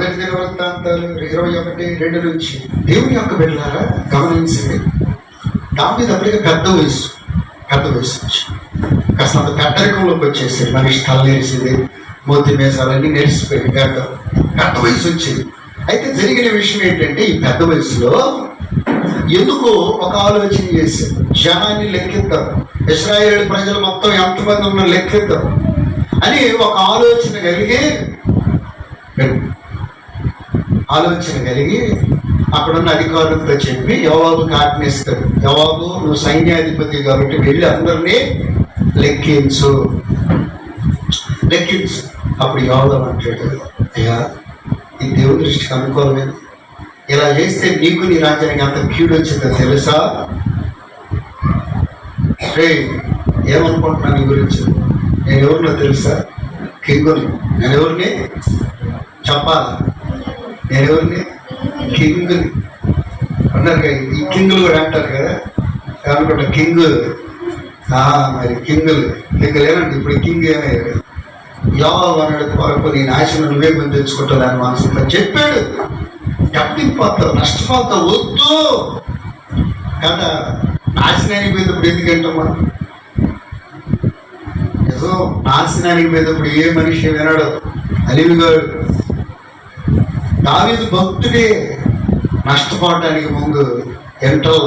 మొదటి వృత్తాంతాలు ఇరవై ఒకటి రెండు నుంచి దేవుని యొక్క బిడ్డలారా గమనించండి. దావీదు అప్పటికి పెద్ద వయసు పెద్ద వయసు నుంచి. కాస్త అంత పెద్దరికంలోకి వచ్చేసింది మనిషి తలనేసింది మూతి మేసాలన్నీ నెరిసిపోయింది పెద్ద పెద్ద వయసు వచ్చింది అయితే జరిగిన విషయం ఏంటంటే ఈ పెద్ద వయసులో ఎందుకు ఒక ఆలోచన చేశారు. జనాన్ని లెక్కిద్దాం. ఇస్రాయేల్ ప్రజలు మొత్తం ఎంతమంది ఉన్న లెక్కిద్దాం అని ఒక ఆలోచన కలిగి ఆలోచన కలిగి అక్కడున్న అధికారులతో చెప్పి యవాబుకి ఆజ్ఞిస్తాడు యవాబు నువ్వు సైన్యాధిపతి కాబట్టి వెళ్ళి అందరినీ లెక్కించు. లెక్కించు. అప్పుడు యోగం అంటాడు అయ్యా ఈ దేవుని దృష్టికి అనుకూలమైన? ఇలా చేస్తే నీకు నీ రాజ్యానికి అంత కీడు వచ్చిందో తెలుసా? రే ఏమనుకుంటున్నా నీ గురించి? నేను ఎవరినో తెలుసా? కింగుని. నేను ఎవరిని? చెప్పాలి ఎవరిని కింగ్. అన్నారు కదా ఈ కింగులు కూడా అంటారు కదా. అనుకుంటా కింగ్. మరి కింగులు కింగ్ లేనండి ఇప్పుడు కింగ్ ఏమయ్యాడు యావ అన్నాడు కొరకు నీ నాశనం నువ్వే కొని తెచ్చుకుంటావు అని మనసులో చెప్పాడు. తప్పిపోతావు నష్టపోతావు వద్దు. కదా నాశనానికి పోయినప్పుడు ఎందుకంటాం మనం? ఏదో నాశనానికి పోయినప్పుడు ఏ మనిషి వినడు. అలివిగాడు దావీదు భక్తుడే నష్టపోవడానికి ముందు ఎంటల్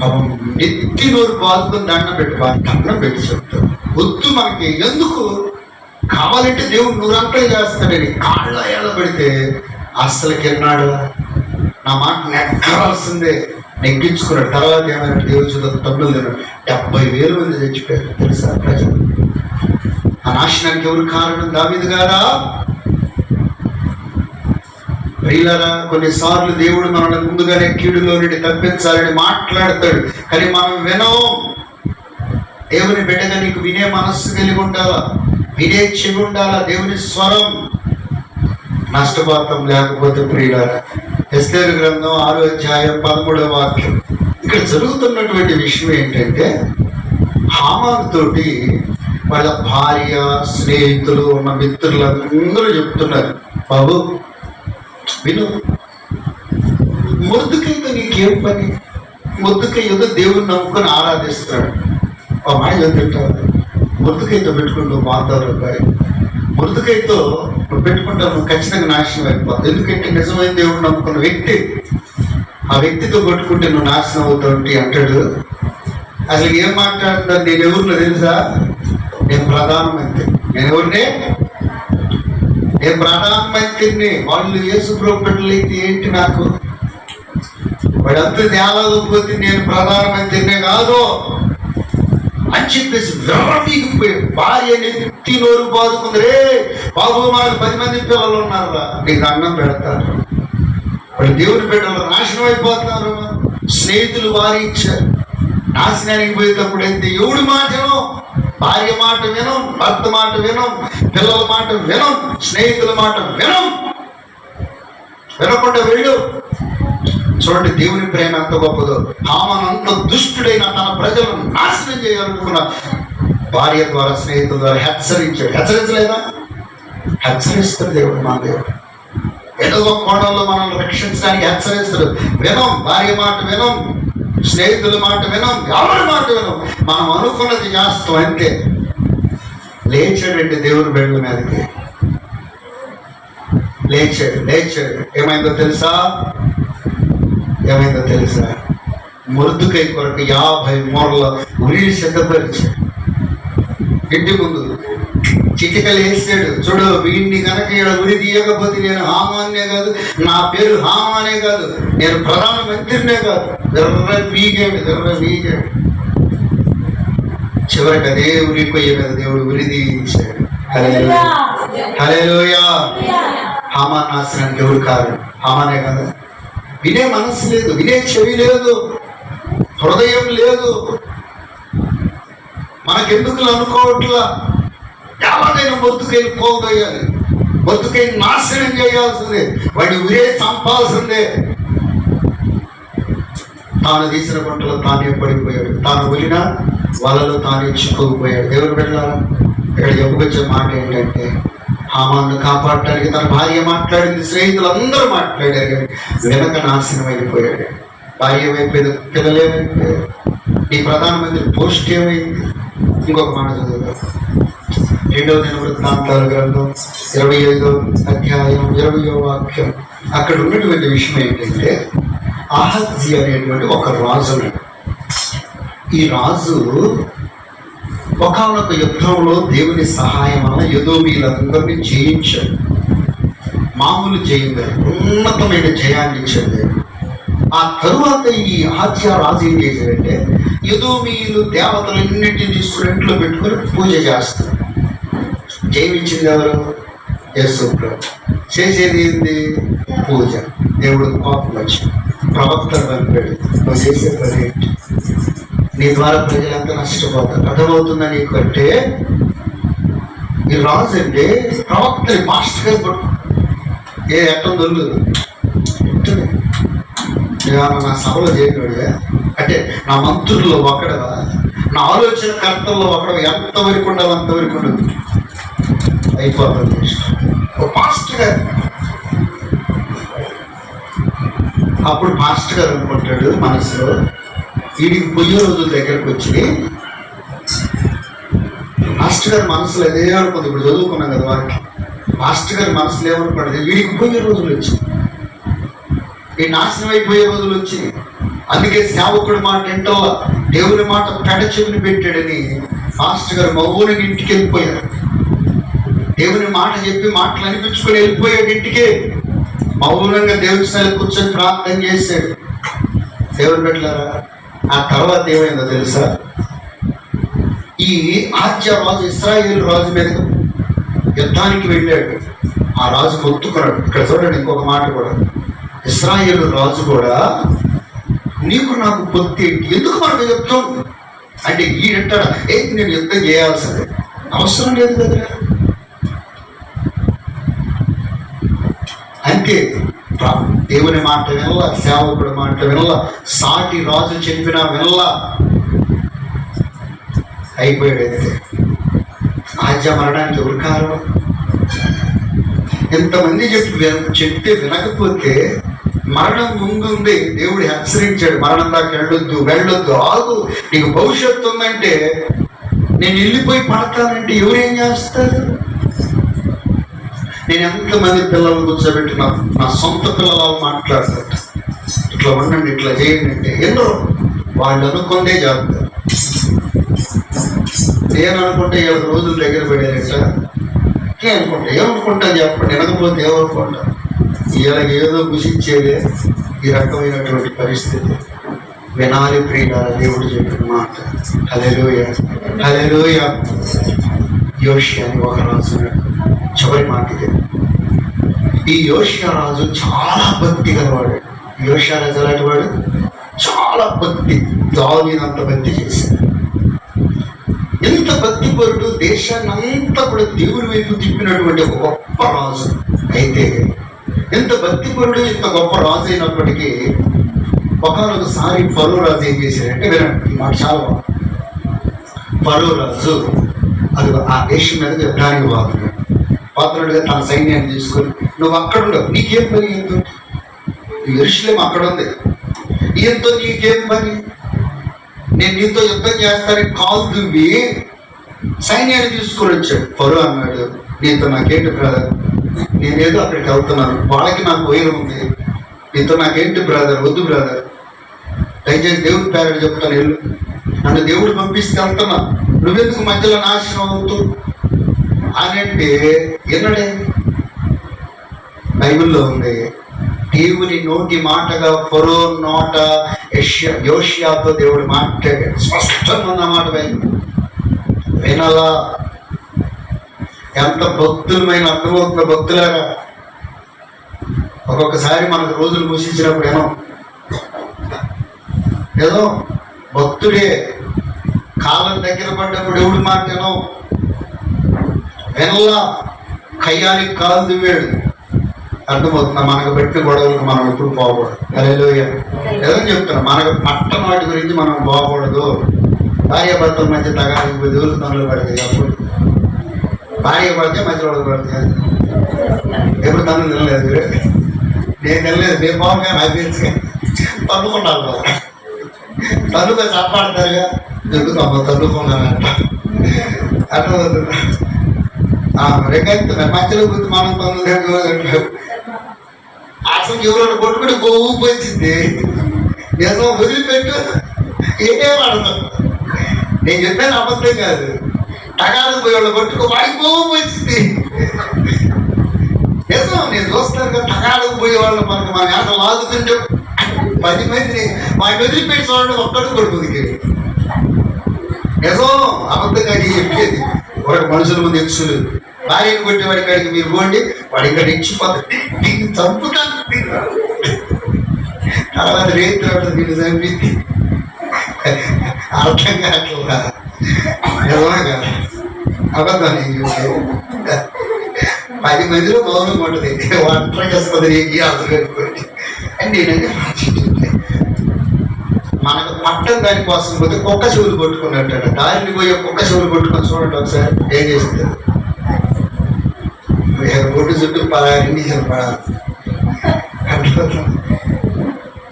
పాపం నెత్తి నోరు బాదుకుని దండం పెట్టుకోవాలి దండం పెట్టి చెప్తాడు వద్దు మనకి ఎందుకు? కావాలంటే దేవుడు నూరంతలు చేస్తాడని కాళ్ళ ఎలా పెడితే అస్సలు కిన్నాడు నా మాట నెక్కరాల్సిందే నెగ్గించుకున్నాడు తర్వాత ఏమైనా దేవుడు చూద్దాం తమ్ముడు తిన్నాడు డెబ్బై వేల మంది చచ్చిపోయారు తెలుసా ప్రజలు? ఆ నాశనానికి ఎవరు కారణం? దావీదు గారా? ప్రియులరా కొన్నిసార్లు దేవుడు మనల్ని ముందుగానే కీడులో నుండి తప్పించాలని మాట్లాడతాడు. కానీ మనం వినం దేవుని బిడ్డగా నీకు వినే మనస్సు కలిగి ఉండాలా? వినే చెవి ఉండాలా? దేవుని స్వరం? నష్టపాతం లేకపోతే ప్రియులరా ఎస్తేరు గ్రంథం ఆరో అధ్యాయం పదమూడవ వాక్యం. ఇక్కడ జరుగుతున్నటువంటి విషయం ఏంటంటే హామాన్తోటి వాళ్ళ భార్య స్నేహితులు ఉన్న మిత్రులందరూ చెప్తున్నారు బాబు విను. మొద్దుకైతే నీకేం పని? మొద్దుకై ఏదో దేవుని నమ్ముకొని ఆరాధిస్తున్నాడు ఆ మాట చదువుతాడు ముద్దుకైతో పెట్టుకుంటూ మాతారు అబ్బాయి ముద్దుకైతో నువ్వు పెట్టుకుంటావు నువ్వు ఖచ్చితంగా నాశనం అయిపోతావు. ఎందుకంటే నిజమైన దేవుడు నమ్ముకున్న వ్యక్తి ఆ వ్యక్తితో పట్టుకుంటే నువ్వు నాశనం అవుతావు అంటాడు. అసలు ఏం మాట్లాడుతున్నారు నేను ఎవరిలో తెలుసా? నేను ప్రధానమంత్రి. నేను ఎవరినే? నేను ప్రధానమంత్రిని వాళ్ళు యేసు ప్రభుత్వం అయితే ఏంటి నాకు? వాడంతా తేలాకపోతే నేను ప్రధానమంత్రినే కాదు. అని చెప్పేసి విర్రవీగిపోయి భార్య నెత్తి నోరు బాదుకుంది. రే బాబు మనకు పది మంది పిల్లలు ఉన్నారు నీకు అన్నం పెడతారు. వాళ్ళు దేవుని బిడ్డలు నాశనం అయిపోతున్నారు. స్నేహితులు వారి ఇచ్చారు. నాశనానికి పోయేటప్పుడు అయితే ఎవడు మాటను భార్య మాట వినం భర్త మాట వినం పిల్లల మాట వినం స్నేహితుల మాట వినం. వినకుండా వెళ్ళు చూడండి దేవుని ప్రేమ ఎంత గొప్పదో. హామన్ దుష్టుడైన తన ప్రజలను నాశనం చేయాలనుకున్న భార్య ద్వారా స్నేహితుల ద్వారా హెచ్చరించాడు. హెచ్చరించలేదా? హెచ్చరిస్తాడు దేవుడు మా దేవుడు. ఏదో ఒక కోణంలో మనల్ని రక్షించడానికి హెచ్చరిస్తాడు. వినం భార్య మాట వినం. స్నేహితుల మాట వినం ఎవరి మాట వినం. మనం అనుకున్నది చేస్తాం అంతే. లేచాడండి దేవుని బిడ్డల మీదకి. లేచాడు లేచాడు ఏమైందో తెలుసా? ఏమైందో తెలుసా? మృదుకై కొరకు యాభై మూరల ఉరి సిద్ధపరిచాడు ఇంటి ముందు. చిటికలు వేసాడు చూడు వీడిని కనుక ఇక్కడ ఉరి తీయకపోతే నేను హామాన్నే కాదు నా పేరు హామానే కాదు నేను ప్రధానమంత్రినే కాదు. ఎర్ర వీగాడు ఎర్ర వీగాడు చివరికి అదే ఉరి కొయ్య మీద దేవుడు ఉరి తీశాడు. హలేలోయా హామాన్ నాశనానికి ఎవరు కాదు హామానే కదా. వినే మనసు లేదు వినే చెవి లేదు హృదయం లేదు. మనకెందుకు అనుకోవట్లా? ఎవరైనా బతుకైన పోగొయ్యాలి బతుకైన నాశనం చేయాల్సిందే. వాడిని ఉరే చంపాల్సిందే. తాను తీసిన పంటలో తానే పడిపోయాడు? తాను వెళ్ళిన వలలో తానే చిక్కుకుపోయాడు ఎవరు వెళ్ళాలి ఇక్కడ చెప్పుకొచ్చే మాట ఏంటంటే హామాను కాపాడటానికి తన భార్య మాట్లాడింది స్నేహితులు అందరూ మాట్లాడారు కానీ వెనక నాశనం అయిపోయాడు భార్య ఏమైపోయింది పిల్లలు ఏమైపోయారు ఈ ప్రధానమంత్రి పోస్ట్ ఏమైంది? ఇంకొక మాట చదువుతాం. రెండవ దిన వృత్తాంతాల గ్రంథం ఇరవై ఐదో అధ్యాయం ఇరవయో వాక్యం. అక్కడ ఉన్నటువంటి విషయం ఏంటంటే ఆహజ్జి అనేటువంటి ఒక రాజు ఈ రాజు ఒకనొక యుద్ధంలో దేవుని సహాయం వల్ల యదోమీలందరినీ జయించాడు. మామూలు జయం ఉన్నతమైన జయాన్ని ఇచ్చాడు దేవుడు. ఆ తరువాత ఈ ఆద్య రాజు ఏం చేశారంటే ఏదో మీరు దేవతలన్నింటినీ తీసుకుని ఇంట్లో పెట్టుకొని పూజ చేస్తారు. జయించింది ఎవరు? యేసు చేసేది ఏంది? పూజ. దేవుడు కోపం వచ్చి ప్రవక్తను పంపాడు నువ్వు చేసే పని ఏంటి? నీ ద్వారా ప్రజలంతా నష్టపోతారు. అర్థమవుతుందా నీకు అంటే ఈ రాజు అంటే ప్రవక్తని మాస్టర్ గారు ఏ ఎట్టం దొరుకుతుంది ఏమన్నా నా సభలో చేయగలిగా అంటే నా మంత్రుల్లో ఒకడవా? నా ఆలోచన కర్తల్లో ఒకడవ? ఎంతవరకు ఉండాలి అంతవరకు ఉండదు. అయిపోతుంది ఒక పాస్టర్ గారు. అప్పుడు పాస్టర్ గారు అనుకుంటాడు మనసులో వీడికి పొయ్యి రోజుల దగ్గరకు వచ్చి మాస్టర్ గారి మనసులో అదే అనుకుంది. ఇప్పుడు చదువుకున్నాం కదా వారికి. మాస్టర్ గారి మనసులో ఏమనుకుంటుంది వీడికి పోయే రోజులు వచ్చింది. ఈ నాశనం అయిపోయే రోజులు వచ్చింది అందుకే సేవకుడు మాట ఏంటో దేవుని మాట పెడ పెట్టాడని మాస్టర్ గారు మౌని ఇంటికి వెళ్ళిపోయారు. దేవుని మాట చెప్పి మాటలు అనిపించుకొని వెళ్ళిపోయాడు ఇంటికి. మౌనంగా దేవుని స్థాయి కూర్చొని ప్రార్థన చేశాడు. దేవుని పెట్టారా ఆ తర్వాత ఏమైందో తెలుసా? ఈ ఆజ్య రాజు ఇస్రాయేల్ రాజు మీద యుద్ధానికి వెళ్ళాడు. ఆ రాజు మొత్తుకున్నాడు. ఇక్కడ చూడండి ఇంకొక మాట కూడా. ఇస్రాయేల్ రాజు కూడా నీకు నాకు పొత్తి ఏంటి? ఎందుకు మనకు యుద్ధం? అంటే ఈడంటాడా ఏ నేను యుద్ధం చేయాల్సిందే. అవసరం లేదు కదా. అంతే దేవుని మాట వినల సేవకుడి మాట వినల సాటి రాజు చెప్పిన వినల. అయిపోయాడు అంతే ఆజ్య మరణానికి ఎవరు కారణం? ఎంతమంది చెప్పి చెప్తే వినకపోతే మరణం ముందుంది దేవుడు హెచ్చరించాడు మరణం దాకా వెళ్ళొద్దు వెళ్ళొద్దు ఆగు. నీకు భవిష్యత్తు ఉందంటే నేను వెళ్ళిపోయి పడతానంటే ఎవరేం చేస్తారు? నేను ఎంతమంది పిల్లలు కూర్చోబెట్టినా నా సొంత పిల్లలు మాట్లాడతారు ఇట్లా ఉండండి ఇట్లా చేయండి అంటే ఎన్నో వాళ్ళు అనుకుందే చేస్తారు నేను అనుకుంటే ఏడు రోజులు దగ్గర పడేదట? నేను అనుకుంటా ఏమనుకుంటా చెప్పండి వినకపోతే ఏమనుకుంటా ఇలా ఏదో కుషించేదే ఈ రకమైనటువంటి పరిస్థితి. వినాలి ప్రియుల దేవుడు చెప్పిన మాట. హలెలుయ హలెలుయ యోషి అని ఒక రాజు చివరి మాట ఇది. ఈ యోషియా రాజు చాలా భక్తి గలవాడు. యోషియా రాజు అలాంటి వాడు? చాలా భక్తి దావినంత భక్తి చేశాడు. ఎంత భక్తి పరుడు దేశాన్ని అంతా కూడా దేవుడి వైపు తిప్పినటువంటి ఒక గొప్ప రాజు. అయితే ఎంత భక్తిపరుడు ఇంత గొప్ప రాజు అయినప్పటికీ ఒకనొకసారి పరువు రాజు ఏం చేశారంటే వినండి ఈ మాట చాలా పరువు రాజు అది ఆ దేశం మీద యుద్ధానికి బాగుంది పోతున్నాడుగా తన సైన్యాన్ని తీసుకొని నువ్వు అక్కడ ఉండవు నీకేం పని ఎంతో? ఎరుషులేం అక్కడ ఉంది. ఎంతో నీకేం పని? నేను నీతో యుద్ధం చేస్తానని కాల్ దువ్వి సైన్యాన్ని తీసుకొని వచ్చాడు. పరు అన్నాడు నీతో నాకేంటి బ్రదర్ నేనేదో అక్కడికి వెళ్తున్నాను వాళ్ళకి నాకు వైరం ఉంది నీతో నాకేంటి బ్రదర్ వద్దు బ్రదర్ దయచేసి దేవుడి పేరు చెప్తాను వెళ్ళు. నన్ను దేవుడు పంపిస్తే వెళ్తున్నా నువ్వెందుకు మధ్యలో నాశనం అవుతూ? అని అంటే ఎన్నడే? బైబిల్లో ఉంది దేవుని నోటి మాటగా ఫరో నోట యోషియాతో దేవుడు మాట్లాడాడు. స్పష్టంగా ఉన్న మాట బైబిల్ వినలా. ఎంత భక్తులమైన అర్థమవుతున్న భక్తులారా. ఒక్కొక్కసారి మనకు రోజులు మూసించినప్పుడు ఏమో. ఏదో భక్తుడే కాలం దగ్గర పడ్డప్పుడు ఎవడు మాట ఏమో వినలా కయ్యానికి కాలు దివ్వాడు అర్థమవుతున్నా మనకు పెట్టిన గొడవలకు మనం ఎప్పుడు పోకూడదు. అదేలోయ ఏదో చెప్తున్నా మనకు పట్టణ వాటి గురించి మనం పోకూడదు. భార్య భర్తల మధ్య పడితే అప్పుడు. తనులు పడతాయి అప్పుడు భార్య పడితే మధ్యలో పడతాయి ఎప్పుడు తను తినలేదు నేను తినలేదు నేను బాగుంగా నాకు తెలుసు తన్నుకున్నాను తన్నుగా కాపాడతారుగా ఎందుకు అమ్మ తన్నుకున్నానంట అట్లా రేఖైతే మధ్యలో గుర్తు మనం తన్ను అసలు ఎవరైనా కొట్టుకుని గోవు వచ్చింది నేను వదిలిపెట్టు ఏమే వాడతాం నేను చెప్పాను అబద్ధం కాదు టగాలకు పోయి వాళ్ళు కొట్టుకో వాడికి గోవు వచ్చింది నిజం నేను చూస్తాను కదా టగాలకు పోయే వాళ్ళు మనకు మన ఆట లాగుతుంటే పది మందిని మా వదిలిపెట్టి చూడండి ఒక్కడు కొడుకుంది నిజం అబద్ధంగా నేను చెప్పేది. ఒక మనుషుల ముందు ఎక్సులు భార్యను కొట్టేవాడి కాడికి మీరు పోండి వాడి ఇక్కడ ఇచ్చిపోతుంది దీన్ని చంపుతాను తర్వాత రేపు తర్వాత దీన్ని చంపింది అర్థం కావట్లేదు? నిజమే కదా? అబద్ధం నేను చెప్పేది పది మందిలో మౌనం ఉంటుంది. వంట చేస్తుంది నీకు అసలు పెట్టుకోండి అని నేనంటే మనకు పట్టం దానికోసం పోతే కుక్క చెవులు కొట్టుకున్నట్టు దారిని పోయే కుక్క చెవులు కొట్టుకొని చూడండి ఒకసారి ఏం చేస్తుంది. ఒడ్డు చుట్టూ పదాన్ని పడాలి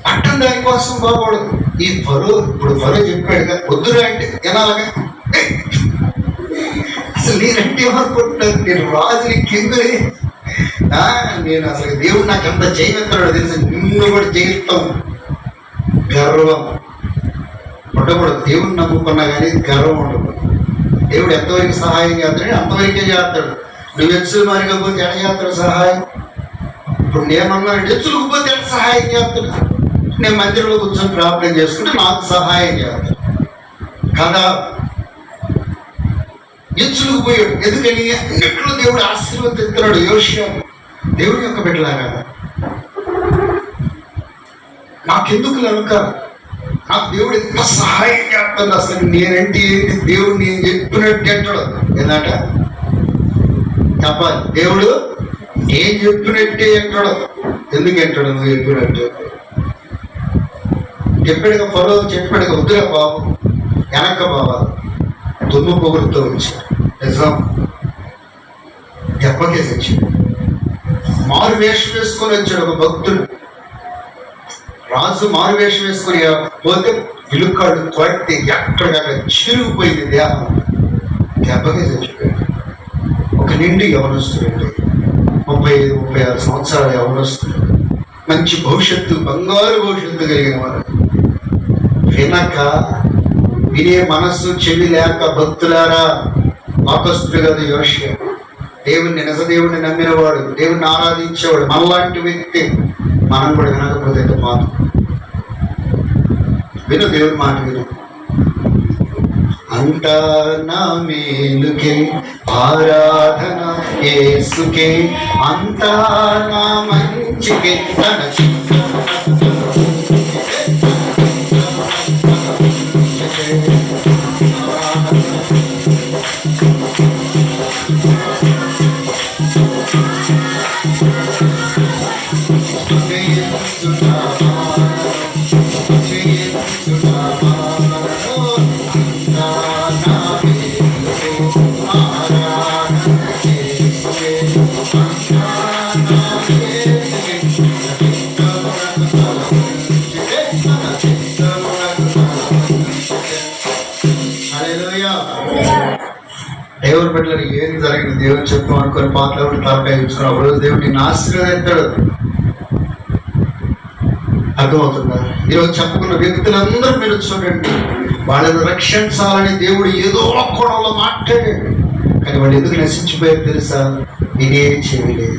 పట్టం దానికోసం బాగోడదు ఈ పరువు ఇప్పుడు పరువు చెప్పాడు కదా వద్దురా అంటే వినాలగా అసలు నేనంటే నేను రాజుని కింగుని ఆ, నేను అసలు దేవుడు నాకు ఎంత చేయగలుగుతాడో తెలుసు. నిన్ను కూడా జయిస్తాం. గర్వం. ఉండకూడదు దేవుడిని నమ్ముకున్నా కానీ గర్వం ఉండకూడదు దేవుడు ఎంతవరకు సహాయం చేస్తాడు అంతవరకే చేస్తాడు. నువ్వు ఎచ్చులు మారికపోతే ఎడ చేస్తాడు సహాయం? ఇప్పుడు నేనన్నా ఎచ్చులుకుపోతే ఎడ సహాయం చేస్తాడు? నేను మందిరంలో కూర్చొని ప్రార్థన చేసుకుంటే నాకు సహాయం చేస్తాడు. కదా? ఎచ్చులకు పోయాడు ఎందుకని ఎట్లు దేవుడు ఆశీర్వదిస్తున్నాడు యోషియా. దేవుడి యొక్క బిడ్డలారా నాకెందుకు కనుక నాకు దేవుడు ఎంత సహాయం చేస్తుంది అసలు నేనంటే ఏంటి? దేవుడు నేను చెప్పినట్టు అంటాడు. ఏంటంట చెప్పాలి. దేవుడు నేను చెప్పినట్టే అంటాడు. ఎందుకు అంటాడు? నువ్వు చెప్పినట్టు. చెప్పాడుగా ఫలో చెప్పాడుగా వద్దురా బాబు. వెనక్క బాబా. దుమ్ము పొగుడుతూ వచ్చాడు. నిజం దెబ్బకేసి వచ్చాడు మారు వేషం వేసుకొని వచ్చాడు ఒక భక్తుడు. రాజు మారు వేషం వేసుకొని పోతే విలుక్కాడు కొట్టి ఎక్కడ చిరిగిపోయింది దేహం. దెబ్బకే చచ్చిపోయాడు ఒక నిండి యవనస్తుడు ముప్పై ఐదు ముప్పై ఆరు సంవత్సరాల యవనస్తుడు. మంచి భవిష్యత్తు బంగారు భవిష్యత్తు కలిగిన వారు వినక వినే మనస్సు చెవి లేక భక్తులారా ఆకస్తుడు కదా యోషియ దేవుణ్ణి నిజ దేవుణ్ణి నమ్మినవాడు దేవుణ్ణి ఆరాధించేవాడు మనలాంటి వ్యక్తి మనం కూడా వినకపోతే మాట విను దేవుని మాట విను. అంతా నా మేలుకే ఆరాధన యేసుకే అంతా నా మంచికే తన దేవుని బిడ్డలు ఏం జరిగింది దేవుని చెప్తాం అనుకుని పాటలు తలకాయ ఉంచుకుని అప్పుడు దేవుడు నిన్ను అర్థమవుతుందా? ఈరోజు చెప్పుకున్న వ్యక్తులందరూ మీరు చూడండి. వాళ్ళని రక్షించాలని దేవుడు ఏదో ఒక కోణంలో మాట్లాడాడు. కానీ వాళ్ళు ఎందుకు నశించిపోయారు తెలుసా? నేనే చేయలేదు.